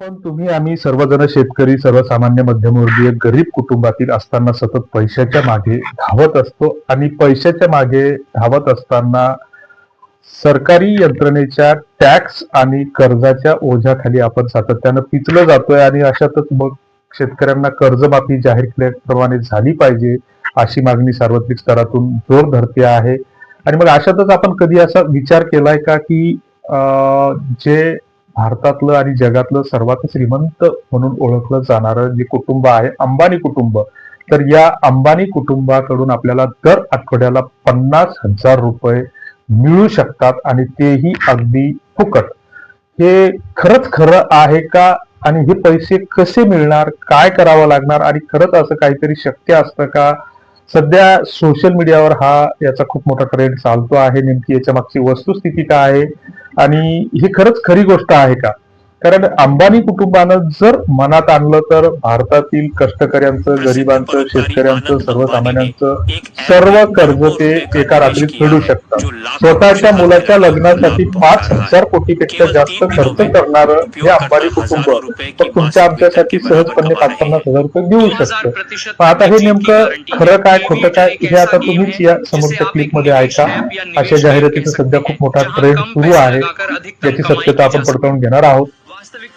पण तुम्ही आम्ही सर्वजण शेतकरी सर्वसामान्य मध्यमवर्गीय गरीब कुटुंबातील असताना सतत पैशाच्या मागे धावत असतो आणि पैशाच्या मागे धावत असताना सरकारी यंत्रणेच्या टॅक्स आणि कर्जाच्या ओझ्याखाली आपण सातत्यानं पिचलं जातोय आणि अशातच मग शेतकऱ्यांना कर्जमाफी जाहीर केल्याप्रमाणे झाली पाहिजे अशी मागणी सार्वत्रिक स्तरातून जोर धरते आहे. आणि मग अशातच आपण कधी असा विचार केलाय का की जे भारतातलं आणि जगातलं सर्वात श्रीमंत म्हणून ओळखलं जाणारं जे कुटुंब आहे अंबानी कुटुंब. तर या अंबानी कुटुंबाकडून आपल्याला दर आठवड्याला पन्नास हजार रुपये मिळू शकतात आणि तेही अगदी फुकट. हे खरंच खरं आहे का? आणि हे पैसे कसे मिळणार? काय करावं लागणार? आणि खरंच असं काहीतरी शक्य असतं का? सध्या सोशल मीडियावर हा याचा खूप मोठा ट्रेंड चालतो आहे. नेमकी याच्या मागची वस्तुस्थिती काय आहे? आणि ही खरंच खरी गोष्ट आहे का? कारण अंबानी कुटुंबानं जर मनात आणलं तर भारतातील कष्टकऱ्यांचं गरिबांचं शेतकऱ्यांचं सर्वसामान्यांचं सर्व कर्ज ते एका रात्रीत फेडू शकतात. स्वतःच्या मुलाच्या लग्नासाठी पाच हजार कोटीपेक्षा जास्त खर्च करणारं हे अंबानी कुटुंब. तर तुमच्या आमच्यासाठी सहजपणे पाच पन्नास हजार रुपये देऊ शकतं. आता हे नेमकं खरं काय खोटं काय हे आता तुम्हीच या समोरच्या क्लिपमध्ये ऐका. अशा जाहिरातीचा सध्या खूप मोठा ट्रेंड सुरू आहे याची सत्यता आपण पडताळून घेणार आहोत.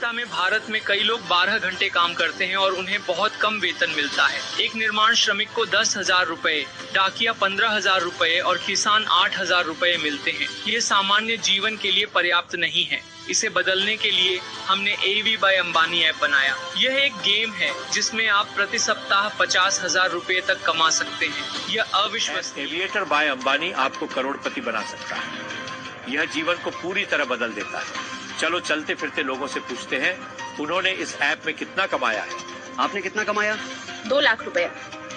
वास्तविकता में भारत में कई लोग 12 घंटे काम करते हैं और उन्हें बहुत कम वेतन मिलता है। एक निर्माण श्रमिक को दस हज़ार रूपए, डाकिया पंद्रह हज़ार रूपए और किसान आठ हज़ार रूपए मिलते हैं। ये सामान्य जीवन के लिए पर्याप्त नहीं है। इसे बदलने के लिए हमने ए वी बाई अम्बानी ऐप बनाया। यह एक गेम है जिसमें आप प्रति सप्ताह पचास हज़ार रूपए तक कमा सकते हैं। यह अविश्वसनीय एविएटर बाय अम्बानी आपको करोड़पति बना सकता है। यह जीवन को पूरी तरह बदल देता है। चलो चलते फिरते लोगों से पूछते हैं उन्होंने इस ऐप में कितना कमाया है? आपने कितना कमाया? दो लाख रुपए।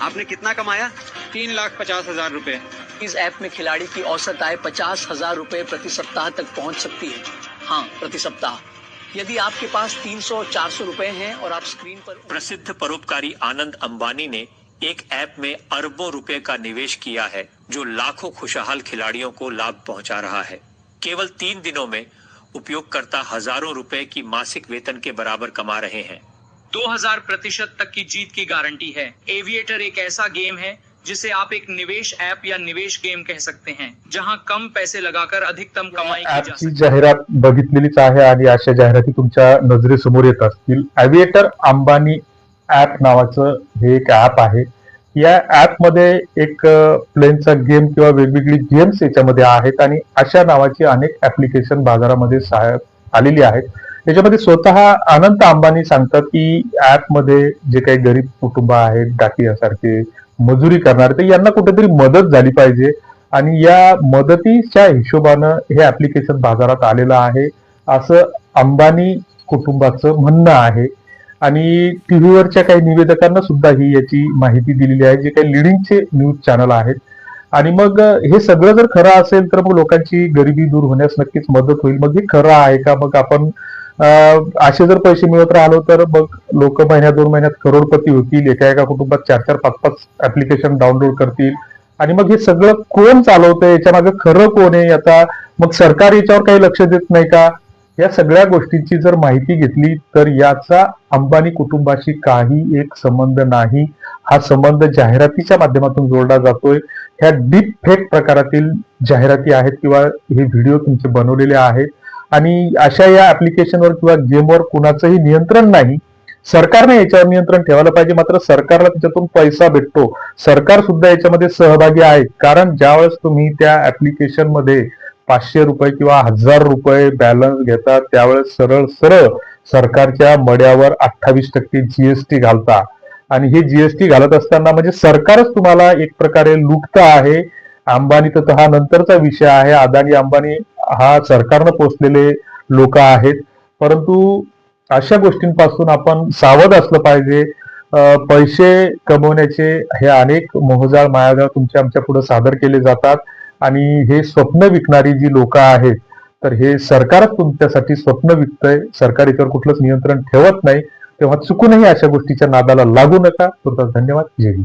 आपने कितना कमाया? तीन लाख पचास हज़ार रुपए। इस ऐप में खिलाड़ी की औसत आय पचास हज़ार रूपए प्रति सप्ताह तक पहुँच सकती है। हाँ प्रति सप्ताह। यदि आपके पास तीन सौ चार सौ रूपए है और आप स्क्रीन पर प्रसिद्ध परोपकारी आनंद अंबानी ने एक ऐप में अरबों रुपए का निवेश किया है जो लाखों खुशहाल खिलाड़ियों को लाभ पहुँचा रहा है। केवल तीन दिनों में उपयोगकर्ता हज़ारों रुपए की मासिक वेतन के बराबर कमा रहे हैं। 2000 प्रतिशत तक की जीत की गारंटी है। एविएटर एक ऐसा गेम है जिसे आप एक निवेश ऐप या निवेश गेम कह सकते हैं जहाँ कम पैसे लगाकर अधिकतम कमाई की जा ऍपची सकती जाहिरात बघितलेलीच आहे आणि अशा जाहिराती तुमच्या नजरेसमोर येत असतील. अंबानी ऍप नावाचं हे एक ऍप आहे. या ऍपमध्ये एक प्लेनचा गेम किंवा वेगवेगळी गेम्स याच्यामध्ये आहेत आणि अशा नावाची अनेक ऍप्लिकेशन बाजारामध्ये सा- आलेली आहेत. त्याच्यामध्ये स्वतः अनंत अंबानी सांगतात की ऍपमध्ये जे काही गरीब कुटुंब आहेत डाकियासारखे मजुरी करणारे तर यांना कुठेतरी मदत झाली पाहिजे. आणि या मदतीच्या हिशोबानं हे ऍप्लिकेशन बाजारात आलेलं आहे. असं अंबानी कुटुंबाचं म्हणणं आहे. आणि टीव्हीवरच्या काही निवेदकांना सुद्धा ही याची माहिती दिलेली आहे जे काही लिडिंगचे न्यूज चॅनल आहेत. आणि मग हे सगळं जर खरं असेल तर मग लोकांची गरिबी दूर होण्यास नक्कीच मदत होईल. मग हे खरं आहे का? मग आपण असे जर पैसे मिळवत राहिलो तर मग लोक महिन्या दोन महिन्यात करोडपती होतील एका एका कुटुंबात चार चार पाच पाच ऍप्लिकेशन डाउनलोड करतील. आणि मग हे सगळं कोण चालवतंय? याच्या मागे खरं कोण आहे? याचा मग सरकार याच्यावर काही लक्ष देत नाही का? या सगळ्या गोष्टींची जर माहिती घेतली तर याचा अंबानी कुटुंबाशी काही एक संबंध नाही. हा संबंध जाहिरातीच्या माध्यमातून जोडला जातोय. ह्या डीप फेक प्रकारातील जाहिराती आहेत किंवा हे व्हिडिओ तुमचे बनवलेले आहेत. आणि अशा या ऍप्लिकेशनवर किंवा गेमवर कुणाचंही नियंत्रण नाही. सरकारने याच्यावर नियंत्रण ठेवायला पाहिजे. मात्र सरकारला त्याच्यातून पैसा भेटतो. सरकार सुद्धा याच्यामध्ये सहभागी आहे कारण ज्यावेळेस तुम्ही त्या ऍप्लिकेशनमध्ये पाचशे रुपये किंवा हजार रुपये बॅलन्स घेतात त्यावेळेस सरळ सरळ सरकारच्या मड्यावर अठ्ठावीस टक्के जीएसटी घालता. आणि हे जीएसटी घालत असताना म्हणजे सरकारच तुम्हाला एक प्रकारे लुटत आहे. अंबानी तर हा नंतरचा विषय आहे. अदानी अंबानी हा सरकारनं पोचलेले लोक आहेत. परंतु अशा गोष्टींपासून आपण सावध असलं पाहिजे. पैसे कमवण्याचे हे अनेक मोहजाळ मायाजाळ तुमच्या आमच्या पुढे सादर केले जातात. आणि हे स्वप्न विकणारी जी लोक आहेत तर हे सरकारच तुमच्यासाठी स्वप्न विकतंय. सरकार इतर कुठलंच नियंत्रण ठेवत नाही. तेव्हा चुकूनही अशा गोष्टीच्या नादाला लागू नका. तुर्तास धन्यवाद. जय हिंद.